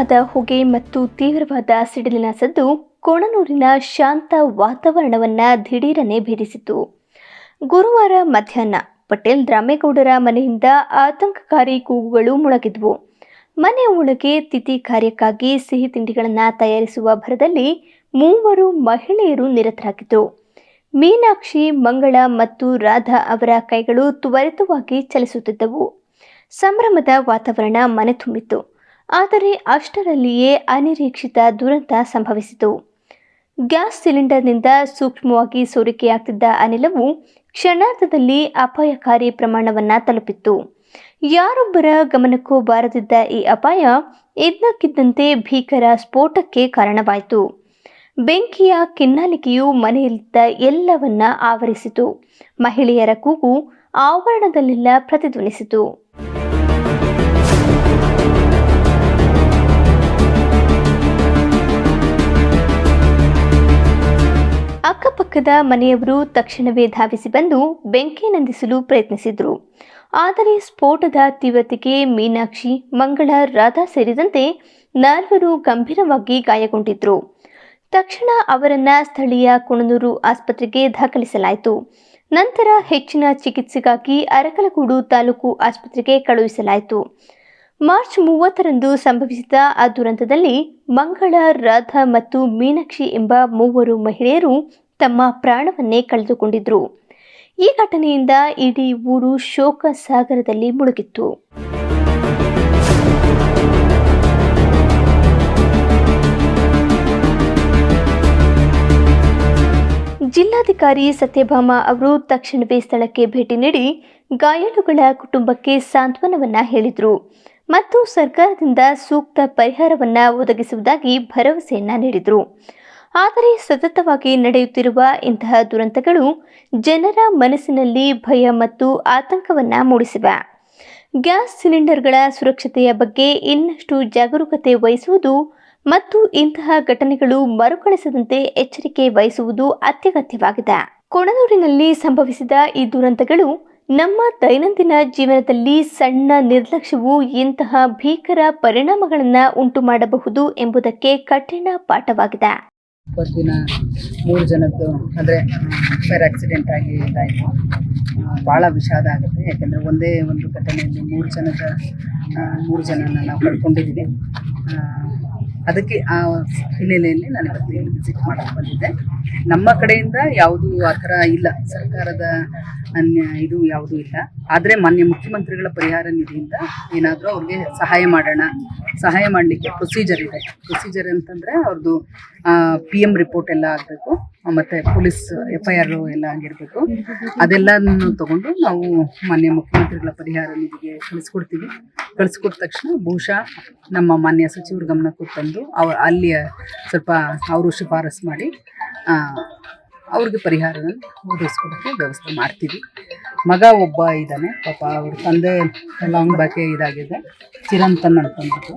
ಪ್ರಮಾಣದ ಹೊಗೆ ಮತ್ತು ತೀವ್ರವಾದ ಸಿಡಿಲಿನ ಸದ್ದು ಕೋಣನೂರಿನ ಶಾಂತ ವಾತಾವರಣವನ್ನ ದಿಢೀರನೆ ಭೇದಿಸಿತು ಗುರುವಾರ ಮಧ್ಯಾಹ್ನ ಪಟೇಲ್ ದ್ರಾಮೇಗೌಡರ ಮನೆಯಿಂದ ಆತಂಕಕಾರಿ ಕೂಗುಗಳು ಮೊಳಗಿದ್ವು. ಮನೆಯ ಒಳಗೆ ತಿಥಿ ಕಾರ್ಯಕ್ಕಾಗಿ ಸಿಹಿ ತಿಂಡಿಗಳನ್ನು ತಯಾರಿಸುವ ಭರದಲ್ಲಿ ಮೂವರು ಮಹಿಳೆಯರು ನಿರತರಾಗಿದ್ದರು ಮೀನಾಕ್ಷಿ, ಮಂಗಳ ಮತ್ತು ರಾಧಾ ಅವರ ಕೈಗಳು ತ್ವರಿತವಾಗಿ ಚಲಿಸುತ್ತಿದ್ದವು. ಸಂಭ್ರಮದ ವಾತಾವರಣ ಮನೆ ತುಂಬಿತ್ತು. ಆದರೆ ಅಷ್ಟರಲ್ಲಿಯೇ ಅನಿರೀಕ್ಷಿತ ದುರಂತ ಸಂಭವಿಸಿತು. ಗ್ಯಾಸ್ ಸಿಲಿಂಡರ್ನಿಂದ ಸೂಕ್ಷ್ಮವಾಗಿ ಸೋರಿಕೆಯಾಗ್ತಿದ್ದ ಅನಿಲವು ಕ್ಷಣಾರ್ಧದಲ್ಲಿ ಅಪಾಯಕಾರಿ ಪ್ರಮಾಣವನ್ನು ತಲುಪಿತ್ತು. ಯಾರೊಬ್ಬರ ಗಮನಕ್ಕೂ ಬಾರದಿದ್ದ ಈ ಅಪಾಯ ಇದ್ದಕ್ಕಿದ್ದಂತೆ ಭೀಕರ ಸ್ಫೋಟಕ್ಕೆ ಕಾರಣವಾಯಿತು. ಬೆಂಕಿಯ ಕಿನ್ನಾಲಿಕೆಯು ಮನೆಯಲ್ಲಿದ್ದ ಎಲ್ಲವನ್ನ ಆವರಿಸಿತು. ಮಹಿಳೆಯರ ಕೂಗು ಆವರಣದಲ್ಲೆಲ್ಲ ಪ್ರತಿಧ್ವನಿಸಿತು. ಅಕ್ಕಪಕ್ಕದ ಮನೆಯವರು ತಕ್ಷಣವೇ ಧಾವಿಸಿ ಬಂದು ಬೆಂಕಿ ನಂದಿಸಲು ಪ್ರಯತ್ನಿಸಿದರು. ಆದರೆ ಸ್ಫೋಟದ ತೀವ್ರತೆಗೆ ಮೀನಾಕ್ಷಿ, ಮಂಗಳ, ರಾಧಾ ಸೇರಿದಂತೆ ನಾಲ್ವರು ಗಂಭೀರವಾಗಿ ಗಾಯಗೊಂಡಿದ್ದರು ತಕ್ಷಣ ಅವರನ್ನ ಸ್ಥಳೀಯ ಕುಣನೂರು ಆಸ್ಪತ್ರೆಗೆ ದಾಖಲಿಸಲಾಯಿತು. ನಂತರ ಹೆಚ್ಚಿನ ಚಿಕಿತ್ಸೆಗಾಗಿ ಅರಕಲಗೂಡು ತಾಲೂಕು ಆಸ್ಪತ್ರೆಗೆ ಕಳುಹಿಸಲಾಯಿತು. ಮಾರ್ಚ್ ಮೂವತ್ತರಂದು ಸಂಭವಿಸಿದ ಆ ದುರಂತದಲ್ಲಿ ಮಂಗಳ ರಾಧಾ ಮತ್ತು ಮೀನಾಕ್ಷಿ ಎಂಬ ಮೂವರು ಮಹಿಳೆಯರು ತಮ್ಮ ಪ್ರಾಣವನ್ನೇ ಕಳೆದುಕೊಂಡಿದ್ರು. ಈ ಘಟನೆಯಿಂದ ಇಡೀ ಊರು ಶೋಕ ಸಾಗರದಲ್ಲಿ ಮುಳುಗಿತ್ತು. ಜಿಲ್ಲಾಧಿಕಾರಿ ಸತ್ಯಭಾಮ ಅವರು ತಕ್ಷಣವೇ ಸ್ಥಳಕ್ಕೆ ಭೇಟಿ ನೀಡಿ ಗಾಯಾಳುಗಳ ಕುಟುಂಬಕ್ಕೆ ಸಾಂತ್ವನವನ್ನ ಹೇಳಿದರು. ಮತ್ತು ಸರ್ಕಾರದಿಂದ ಸೂಕ್ತ ಪರಿಹಾರವನ್ನ ಒದಗಿಸುವುದಾಗಿ ಭರವಸೆಯನ್ನ ನೀಡಿದರು. ಆದರೆ ಸತತವಾಗಿ ನಡೆಯುತ್ತಿರುವ ಇಂತಹ ದುರಂತಗಳು ಜನರ ಮನಸ್ಸಿನಲ್ಲಿ ಭಯ ಮತ್ತು ಆತಂಕವನ್ನ ಮೂಡಿಸಿವೆ. ಗ್ಯಾಸ್ ಸಿಲಿಂಡರ್ಗಳ ಸುರಕ್ಷತೆಯ ಬಗ್ಗೆ ಇನ್ನಷ್ಟು ಜಾಗರೂಕತೆ ವಹಿಸುವುದು ಮತ್ತು ಇಂತಹ ಘಟನೆಗಳು ಮರುಕಳಿಸದಂತೆ ಎಚ್ಚರಿಕೆ ವಹಿಸುವುದು ಅತ್ಯಗತ್ಯವಾಗಿದೆ. ಕೊಣನೂರಿನಲ್ಲಿ ಸಂಭವಿಸಿದ ಈ ದುರಂತಗಳು ನಮ್ಮ ದೈನಂದಿನ ಜೀವನದಲ್ಲಿ ಸಣ್ಣ ನಿರ್ಲಕ್ಷ್ಯವು ಇಂತಹ ಭೀಕರ ಪರಿಣಾಮಗಳನ್ನು ಉಂಟು ಮಾಡಬಹುದು ಎಂಬುದಕ್ಕೆ ಕಠಿಣ ಪಾಠವಾಗಿದೆ. ದಿನ ಮೂರು ಜನದ್ದು ಅಂದರೆ ಫೈರ್ ಆಕ್ಸಿಡೆಂಟ್ ಆಗಿ ಇದಾಯಿತು. ಭಾಳ ವಿಷಾದ ಆಗುತ್ತೆ. ಯಾಕೆಂದರೆ ಒಂದೇ ಒಂದು ಘಟನೆಯಲ್ಲಿ ಮೂರು ಜನದ ಮೂರು ಜನನ ನಾವು ಕಳ್ಕೊಂಡಿದ್ದೀವಿ. ಅದಕ್ಕೆ ಆ ಹಿನ್ನೆಲೆಯಲ್ಲಿ ನಾನು ಇವತ್ತು ವಿಸಿಟ್ ಮಾಡಕ್ಕೆ ಬಂದಿದ್ದೆ. ನಮ್ಮ ಕಡೆಯಿಂದ ಯಾವುದೂ ಆ ಥರ ಇಲ್ಲ. ಸರ್ಕಾರದ ಅನ್ಯ ಇದು ಯಾವುದೂ ಇಲ್ಲ. ಆದರೆ ಮಾನ್ಯ ಮುಖ್ಯಮಂತ್ರಿಗಳ ಪರಿಹಾರ ನಿಧಿಯಿಂದ ಏನಾದರೂ ಅವ್ರಿಗೆ ಸಹಾಯ ಮಾಡೋಣ, ಸಹಾಯ ಮಾಡಲಿಕ್ಕೆ ಪ್ರೊಸೀಜರ್ ಇದೆ. ಪ್ರೊಸೀಜರ್ ಅಂತಂದರೆ ಅವ್ರದ್ದು ಪಿ ಎಂ ರಿಪೋರ್ಟ್ ಎಲ್ಲ ಆಗಬೇಕು, ಮತ್ತು ಪೊಲೀಸ್ ಎಫ್ ಐ ಆರ್ ಎಲ್ಲ ಆಗಿರಬೇಕು. ಅದೆಲ್ಲನೂ ತಗೊಂಡು ನಾವು ಮಾನ್ಯ ಮುಖ್ಯಮಂತ್ರಿಗಳ ಪರಿಹಾರ ನಿಧಿಗೆ ಕಳಿಸ್ಕೊಡ್ತೀವಿ. ಕಳಿಸ್ಕೊಟ್ಟ ತಕ್ಷಣ ಬಹುಶಃ ನಮ್ಮ ಮಾನ್ಯ ಸಚಿವರ ಗಮನಕ್ಕೂ ತಂದು ಅವ ಅಲ್ಲಿಯ ಸ್ವಲ್ಪ ಅವರು ಶಿಫಾರಸು ಮಾಡಿ ಅವ್ರಿಗೆ ಪರಿಹಾರವನ್ನು ಒದಗಿಸ್ಕೊಡೋಕ್ಕೆ ವ್ಯವಸ್ಥೆ ಮಾಡ್ತೀವಿ. ಮಗ ಒಬ್ಬ ಇದ್ದಾನೆ, ಪಾಪ ಅವ್ರ ತಂದೆ ಲಾಂಗ್ ಬ್ಯಾಕೆ ಇದಾಗಿದೆ ಚಿರಂತನ್ ಅಂತಂದ್ಬಿಟ್ಟು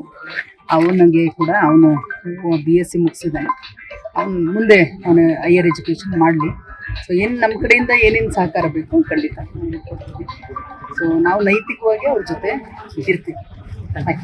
ಅವನಿಗೆ ಕೂಡ ಅವನು ಬಿ ಎಸ್ ಸಿ ಮುಗಿಸಿದ್ದಾನೆ. ಅವನು ಮುಂದೆ ಅವನು ಹೈಯರ್ ಎಜುಕೇಷನ್ ಮಾಡಲಿ. ಸೊ ಏನು ನಮ್ಮ ಕಡೆಯಿಂದ ಏನೇನು ಸಹಕಾರ ಬೇಕು ಖಂಡಿತ ಸೊ ನಾವು ನೈತಿಕವಾಗಿ ಅವ್ರ ಜೊತೆ ಇರ್ತೀವಿ. ಥ್ಯಾಂಕ್